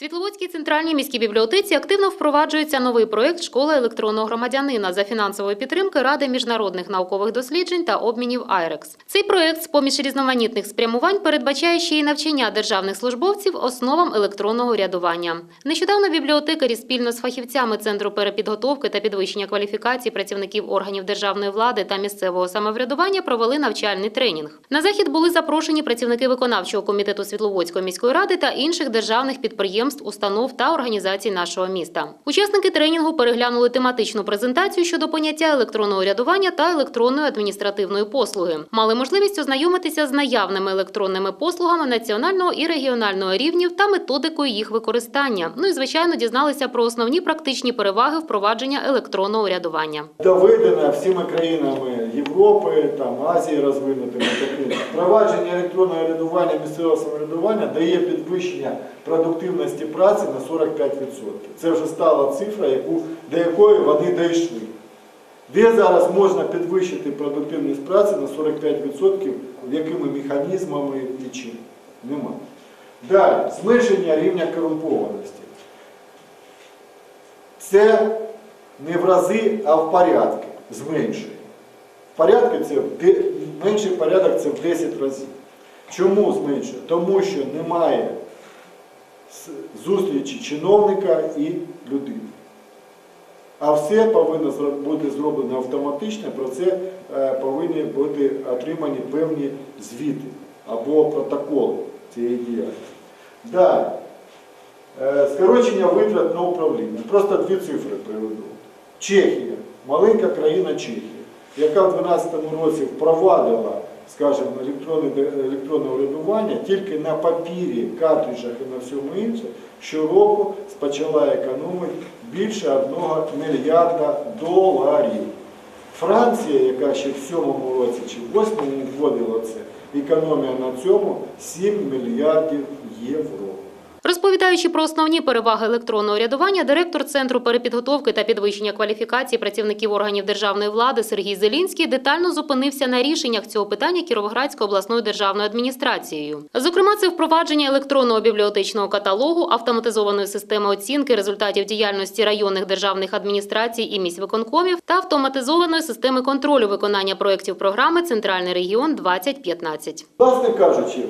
Світловодській центральній міській бібліотеці активно впроваджується новий проєкт Школа електронного громадянина за фінансової підтримки Ради міжнародних наукових досліджень та обмінів «Айрекс». Цей проєкт з-поміж різноманітних спрямувань передбачає ще й навчання державних службовців основам електронного рядування. Нещодавно бібліотекарі спільно з фахівцями Центру перепідготовки та підвищення кваліфікації працівників органів державної влади та місцевого самоврядування провели навчальний тренінг. На захід були запрошені працівники виконавчого комітету Світловодської міської ради та інших державних підприємств, установ та організацій нашого міста. Учасники тренінгу переглянули тематичну презентацію щодо поняття електронного рядування та електронної адміністративної послуги. Мали можливість ознайомитися з наявними електронними послугами національного і регіонального рівнів та методикою їх використання. Ну і звичайно дізналися про основні практичні переваги впровадження електронного рядування. доведено всіма країнами Європи, там, Азії розвинутими таки. Впровадження електронного рядування місцевого самоврядування дає підвищення продуктивності праці на 45%. Це вже стала цифра, яку, до якої вони дійшли. Де зараз можна підвищити продуктивність праці на 45%, якими механізмами і чим? Нема. Далі, зменшення рівня корумпованості. Це не в рази, а в порядки зменшує. Порядки це менший порядок це в 10 разів. Чому зменшує? Тому що немає зустрічі чиновника і людини. А все повинно бути зроблено автоматично, про це е, повинні бути отримані певні звіти або протоколи цієї діяльності. Далі. Е, Скорочення витрат на управління. Просто дві цифри приведу. Чехія, маленька країна Чехія, яка в 2012 році впровадила, скажімо, електронне, електронне урядування тільки на папірі, картриджах і на всьому іншому, щороку почала економити більше 1 мільярда доларів. Франція, яка ще в 7 році чи в 8 вводила це, економія на цьому 7 мільярдів євро. Розповідаючи про основні переваги електронного рядування, директор Центру перепідготовки та підвищення кваліфікації працівників органів державної влади Сергій Зелінський детально зупинився на рішеннях цього питання Кіровоградською обласною державною адміністрацією. Зокрема, це впровадження електронного бібліотечного каталогу, автоматизованої системи оцінки результатів діяльності районних державних адміністрацій і міськвиконкомів та автоматизованої системи контролю виконання проєктів програми Центральний регіон 2015. Власне кажучи,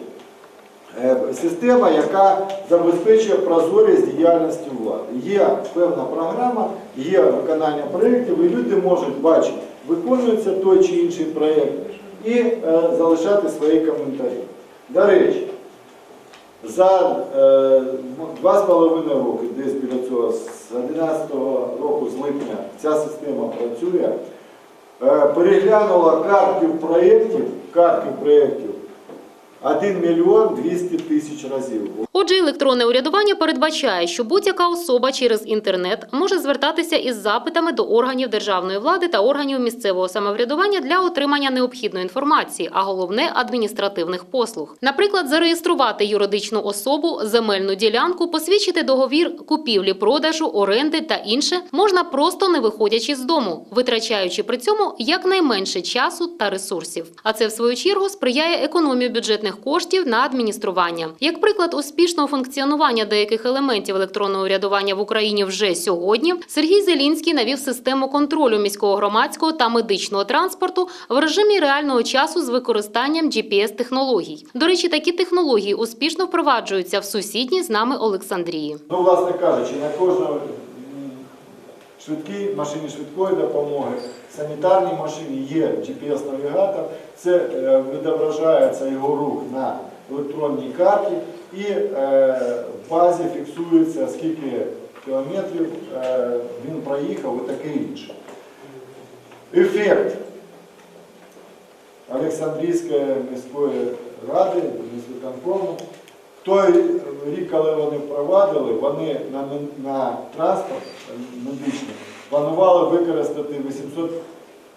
система, яка забезпечує прозорість діяльності влади. Є певна програма, є виконання проєктів, і люди можуть бачити, виконується той чи інший проєкт, і е, залишати свої коментарі. До речі, за е, два з половиною роки, десь біля цього, з 11 року, з липня, ця система працює. Е, переглянула картків проєктів, картків проєктів 1 мільйон 200 тисяч разів. Отже, електронне урядування передбачає, що будь-яка особа через інтернет може звертатися із запитами до органів державної влади та органів місцевого самоврядування для отримання необхідної інформації, а головне адміністративних послуг. Наприклад, зареєструвати юридичну особу, земельну ділянку, посвідчити договір купівлі-продажу, оренди та інше можна просто не виходячи з дому, витрачаючи при цьому якнайменше часу та ресурсів. А це в свою чергу сприяє економії бюджетних коштів на адміністрування. Як приклад успішного функціонування деяких елементів електронного урядування в Україні вже сьогодні, Сергій Зелінський навів систему контролю міського громадського та медичного транспорту в режимі реального часу з використанням GPS-технологій. До речі, такі технології успішно впроваджуються в сусідній з нами Олександрії. Ну, власне кажучи, на кожному м, швидкій машині швидкої допомоги, санітарній машині є GPS-навігатор. Це е, відображається його рух на електронній карті і е, в базі фіксується, скільки кілометрів е, він проїхав і таке інше. Ефект Олександрійської міської ради, міськвиконкому. В той рік, коли вони впровадили, вони на, на транспорт медичний планували використати 800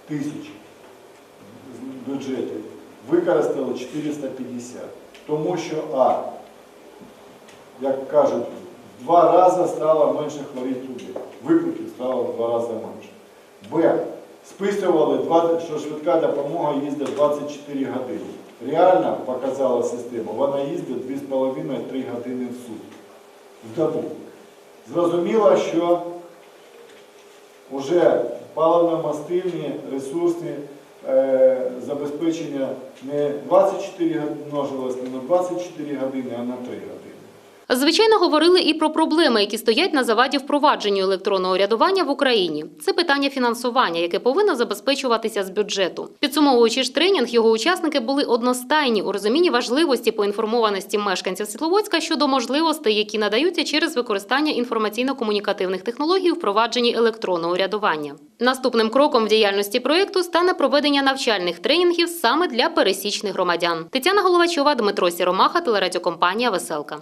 тисяч бюджетів. Використали 450. Тому що А, як кажуть, в два рази стало менше хворіти людей. Викликів стало в два рази менше. Б. Списували, що швидка допомога їздить 24 години. Реально показала система, вона їздить 2,5-3 години в сутки. в добу. Зрозуміло, що вже паливно-мастильні ресурсні е, забезпечення не 24 години множилось не на 24 години, а на 3 години. Звичайно, говорили і про проблеми, які стоять на заваді впровадженню електронного рядування в Україні. Це питання фінансування, яке повинно забезпечуватися з бюджету. Підсумовуючи ж тренінг, його учасники були одностайні у розумінні важливості поінформованості мешканців Світловодська щодо можливостей, які надаються через використання інформаційно-комунікативних технологій у впровадженні електронного рядування. Наступним кроком в діяльності проєкту стане проведення навчальних тренінгів саме для пересічних громадян. Тетяна Головачова, Дмитро Сіромаха, телерадіокомпанія Веселка.